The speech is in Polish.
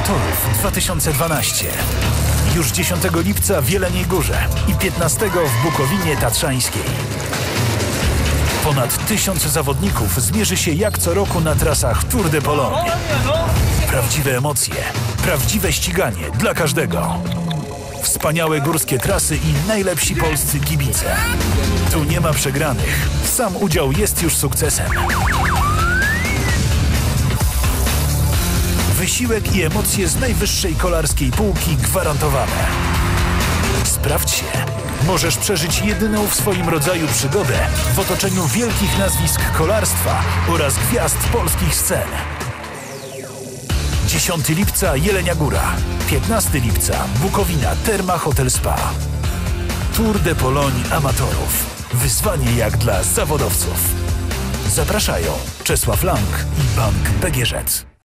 Amatorów 2012. Już 10 lipca w Jeleniej Górze i 15 w Bukowinie Tatrzańskiej. Ponad tysiąc zawodników zmierzy się jak co roku na trasach Tour de Pologne. Prawdziwe emocje, prawdziwe ściganie dla każdego. Wspaniałe górskie trasy i najlepsi polscy kibice. Tu nie ma przegranych. Sam udział jest już sukcesem. Wysiłek i emocje z najwyższej kolarskiej półki gwarantowane. Sprawdź się. Możesz przeżyć jedyną w swoim rodzaju przygodę w otoczeniu wielkich nazwisk kolarstwa oraz gwiazd polskich scen. 10 lipca Jelenia Góra, 15 lipca Bukowina Terma Hotel Spa. Tour de Pologne Amatorów. Wyzwanie jak dla zawodowców. Zapraszają Czesław Lang i Bank PGŻ.